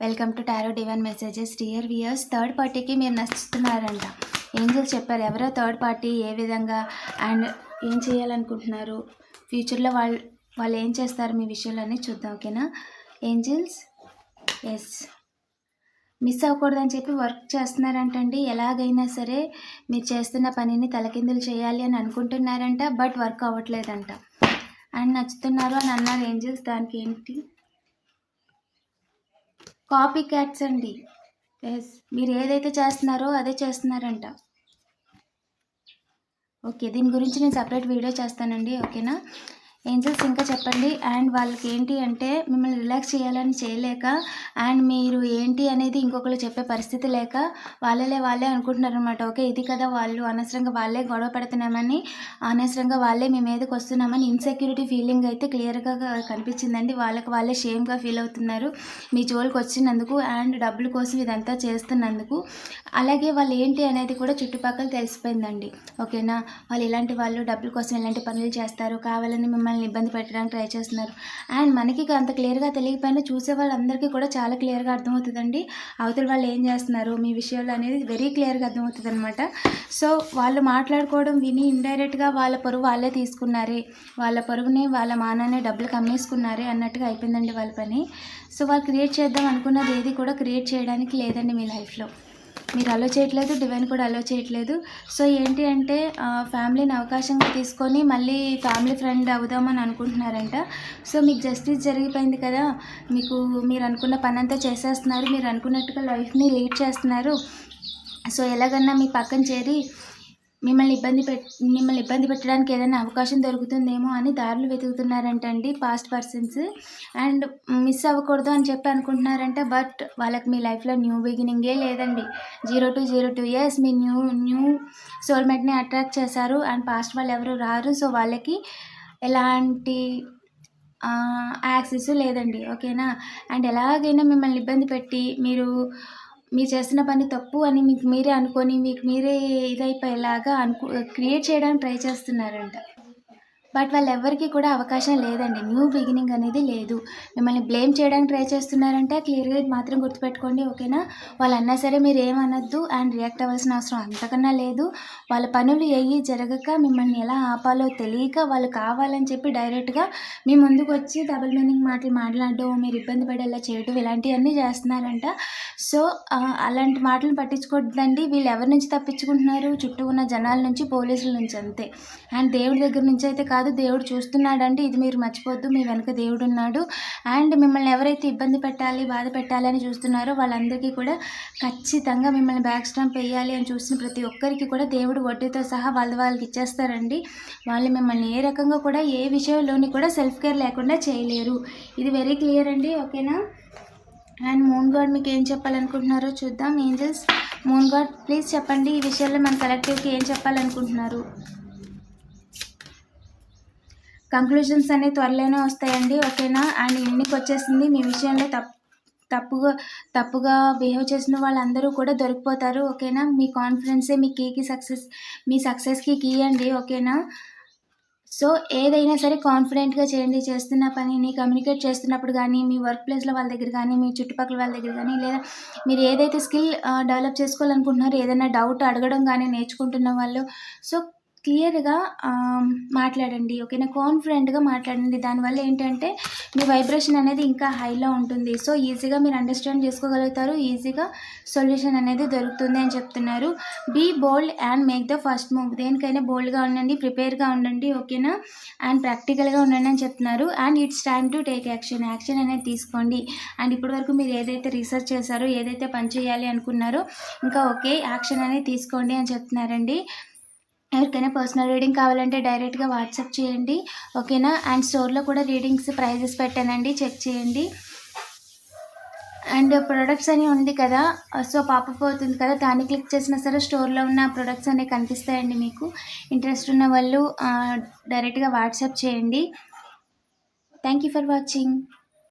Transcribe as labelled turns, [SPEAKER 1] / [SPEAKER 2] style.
[SPEAKER 1] Welcome to tarot divine messages. Dear viewers third పార్టీకి మీరు నచ్చుతున్నారంట. Angels చెప్పారు ఎవరో థర్డ్ పార్టీ ఏ విధంగా అండ్ ఏం చేయాలనుకుంటున్నారు? ఫ్యూచర్లో వాళ్ళు వాళ్ళు ఏం చేస్తారు? మీ విషయాలన్నీ చూద్దాం ఓకేనా? ఏంజల్స్? ఎస్ మిస్ అవ్వకూడదని చెప్పి వర్క్ చేస్తున్నారంటండి. ఎలాగైనా సరే మీరు చేస్తున్న పనిని తలకిందులు చేయాలి అని అనుకుంటున్నారంట బట్ వర్క్ అవ్వట్లేదంట. అండ్ నచ్చుతున్నారు అని అన్నారు ఏంజల్స్ దానికి ఏంటి? కాపీ క్యాట్స్ అండి. ఎస్ మీరు ఏదైతే చేస్తున్నారో అదే చేస్తున్నారంట. ఓకే దీని గురించి నేను సపరేట్ వీడియో చేస్తానండి ఓకేనా ఏంజల్స్ ఇంకా చెప్పండి. అండ్ వాళ్ళకి ఏంటి అంటే మిమ్మల్ని రిలాక్స్ చేయాలని చేయలేక అండ్ మీరు ఏంటి అనేది ఇంకొకరు చెప్పే పరిస్థితి లేక వాళ్ళలే వాళ్ళే అనుకుంటున్నారు అనమాట ఓకే ఇది కదా వాళ్ళు అనవసరంగా వాళ్ళే గొడవ పెడుతున్నామని అనవసరంగా వాళ్ళే మీ మీదకి వస్తున్నామని ఇన్సెక్యూరిటీ ఫీలింగ్ అయితే క్లియర్గా కనిపించిందండి. వాళ్ళకి వాళ్ళే షేమ్గా ఫీల్ అవుతున్నారు. మీ జోలికి వచ్చినందుకు అండ్ డబ్బుల కోసం ఇదంతా చేస్తున్నందుకు. అలాగే వాళ్ళు ఏంటి అనేది కూడా చుట్టుపక్కల తెలిసిపోయిందండి. ఓకేనా? వాళ్ళు ఇలాంటి వాళ్ళు డబ్బుల కోసం ఇలాంటి పనులు చేస్తారు. కావాలని మిమ్మల్ని ఇబ్బంది పెట్టడానికి ట్రై చేస్తున్నారు. అండ్ మనకి అంత క్లియర్గా తెలియకపోయినా చూసే వాళ్ళందరికీ కూడా చాలా క్లియర్గా అర్థమవుతుందండి. అవతల వాళ్ళు ఏం చేస్తున్నారు? మీ విషయాలు అనేది వెరీ క్లియర్గా అర్థమవుతుంది అనమాట సో వాళ్ళు మాట్లాడుకోవడం విని ఇండైరెక్ట్గా వాళ్ళ పరువు వాళ్ళే తీసుకున్నారే. వాళ్ళ పొరుగుని వాళ్ళ మానాన్ని డబ్బులు కమ్మేసుకున్నారే అన్నట్టుగా అయిపోయిందండి వాళ్ళ పని. సో వాళ్ళు క్రియేట్ చేద్దాం అనుకున్నది ఏది కూడా క్రియేట్ చేయడానికి లేదండి మీ లైఫ్లో మీరు అలో చేయట్లేదు డివైన్ కూడా అలో చేయట్లేదు. సో ఏంటి అంటే ఫ్యామిలీని అవకాశంగా తీసుకొని మళ్ళీ ఫ్యామిలీ ఫ్రెండ్ అవుదామని అనుకుంటున్నారంట. సో మీకు జస్టిస్ జరిగిపోయింది కదా. మీకు మీరు అనుకున్న పని అంతా చేసేస్తున్నారు. మీరు అనుకున్నట్టుగా లైఫ్ని లీడ్ చేస్తున్నారు. సో ఎలాగన్నా మీ పక్కన చేరి మిమ్మల్ని ఇబ్బంది పెట్ మిమ్మల్ని ఇబ్బంది పెట్టడానికి ఏదైనా అవకాశం దొరుకుతుందేమో అని దారులు వెతుకుతున్నారంటండి పాస్ట్ పర్సన్స్ అండ్ మిస్ అవ్వకూడదు అని చెప్పి అనుకుంటున్నారంట బట్ వాళ్ళకి మీ లైఫ్లో న్యూ బిగినింగే లేదండి. Zero two zero two years మీ న్యూ న్యూ సోల్మేట్ని అట్రాక్ట్ చేశారు అండ్ పాస్ట్ వాళ్ళు ఎవరు రారు సో వాళ్ళకి ఎలాంటి యాక్సెస్ లేదండి ఓకేనా అండ్ ఎలాగైనా మిమ్మల్ని ఇబ్బంది పెట్టి మీరు మీరు చేస్తున్న పని తప్పు అని మీకు మీరే అనుకొని మీకు మీరే ఇదైపోయేలాగా అనుకు క్రియేట్ చేయడానికి ట్రై చేస్తున్నారంట. బట్ వాళ్ళు కూడా అవకాశం లేదండి. న్యూ బిగినింగ్ అనేది లేదు. మిమ్మల్ని బ్లేమ్ చేయడానికి ట్రై చేస్తున్నారంటే క్లియర్గా ఇది మాత్రం గుర్తుపెట్టుకోండి ఓకేనా? వాళ్ళు అన్నా సరే మీరు ఏమనొద్దు అండ్ రియాక్ట్ అవ్వాల్సిన అవసరం అంతకన్నా లేదు. వాళ్ళ పనులు ఏవి జరగక మిమ్మల్ని ఎలా ఆపాలో తెలియక వాళ్ళు కావాలని చెప్పి డైరెక్ట్గా మీ ముందుకు వచ్చి డబుల్ మీనింగ్ మాటలు మాట్లాడడం మీరు ఇబ్బంది పడేలా చేయడం ఇలాంటివన్నీ చేస్తున్నారంట. సో అలాంటి మాటలు పట్టించుకోవద్దండి వీళ్ళు ఎవరి నుంచి తప్పించుకుంటున్నారు? చుట్టూ ఉన్న జనాల నుంచి పోలీసుల నుంచి అంతే. అండ్ దేవుడి దగ్గర నుంచి అయితే కాదు దేవుడు చూస్తున్నాడండి ఇది మీరు మర్చిపోద్దు మీ వెనక దేవుడు ఉన్నాడు. అండ్ మిమ్మల్ని ఎవరైతే ఇబ్బంది పెట్టాలి బాధ పెట్టాలి అని చూస్తున్నారో వాళ్ళందరికీ కూడా ఖచ్చితంగా మిమ్మల్ని బ్యాక్ స్టాంప్ వేయాలి అని చూసిన ప్రతి ఒక్కరికి కూడా దేవుడు వడ్డీతో సహా వాళ్ళ వాళ్ళకి ఇచ్చేస్తారండి. వాళ్ళు మిమ్మల్ని ఏ రకంగా కూడా ఏ విషయంలోని కూడా సెల్ఫ్ కేర్ లేకుండా చేయలేరు. ఇది వెరీ క్లియర్ అండి ఓకేనా అండ్ మూన్ గాడ్ మీకు ఏం చెప్పాలనుకుంటున్నారో చూద్దాం. ఏంజల్స్ మూన్ గాడ్ ప్లీజ్ చెప్పండి. ఈ విషయంలో మన కలెక్టివ్కి ఏం చెప్పాలనుకుంటున్నారు? కంక్లూజన్స్ అనేవి త్వరలోనే వస్తాయండి ఓకేనా? అండ్ ఇంటికి వచ్చేసింది మీ విషయంలో తప్పు తప్పుగా తప్పుగా బిహేవ్ చేసిన వాళ్ళందరూ కూడా దొరికిపోతారు ఓకేనా? మీ కాన్ఫిడెన్సే మీ కీకి సక్సెస్ మీ సక్సెస్కి కీ అండి ఓకేనా? సో ఏదైనా సరే కాన్ఫిడెంట్గా చేయండి చేస్తున్న పనిని కమ్యూనికేట్ చేస్తున్నప్పుడు కానీ మీ వర్క్ ప్లేస్లో వాళ్ళ దగ్గర కానీ మీ చుట్టుపక్కల వాళ్ళ దగ్గర కానీ లేదా మీరు ఏదైతే స్కిల్ డెవలప్ చేసుకోవాలనుకుంటున్నారో ఏదైనా డౌట్ అడగడం కానీ నేర్చుకుంటున్న వాళ్ళు సో క్లియర్గా మాట్లాడండి ఓకేనా? కాన్ఫిడెంట్గా మాట్లాడండి. దానివల్ల ఏంటంటే మీ వైబ్రేషన్ అనేది ఇంకా హైలో ఉంటుంది. సో ఈజీగా మీరు అండర్స్టాండ్ చేసుకోగలుగుతారు. ఈజీగా సొల్యూషన్ అనేది దొరుకుతుంది అని చెప్తున్నారు. Be bold and make the first move. దేనికైనా బోల్డ్గా ఉండండి ప్రిపేర్గా ఉండండి ఓకేనా? అండ్ ప్రాక్టికల్గా ఉండండి అని చెప్తున్నారు. And it's time to take action. Action అనేది తీసుకోండి. అండ్ ఇప్పటివరకు మీరు ఏదైతే రీసెర్చ్ చేశారో ఏదైతే పని చేయాలి అనుకున్నారో ఇంకా ఓకే యాక్షన్ అనేది తీసుకోండి అని చెప్తున్నారండి. ఎవరికైనా పర్సనల్ రీడింగ్ కావాలంటే డైరెక్ట్గా వాట్సాప్ చేయండి ఓకేనా? అండ్ స్టోర్లో కూడా రీడింగ్స్ ప్రైజెస్ పెట్టానండి చెక్ చేయండి. అండ్ ప్రొడక్ట్స్ అని ఉంది కదా సో పాపప్ అవుతుంది కదా దాన్ని క్లిక్ చేసినా సరే స్టోర్లో ఉన్న ప్రొడక్ట్స్ అనేవి కనిపిస్తాయండి మీకు. ఇంట్రెస్ట్ ఉన్న వాళ్ళు డైరెక్ట్గా వాట్సాప్ చేయండి. Thank you for watching.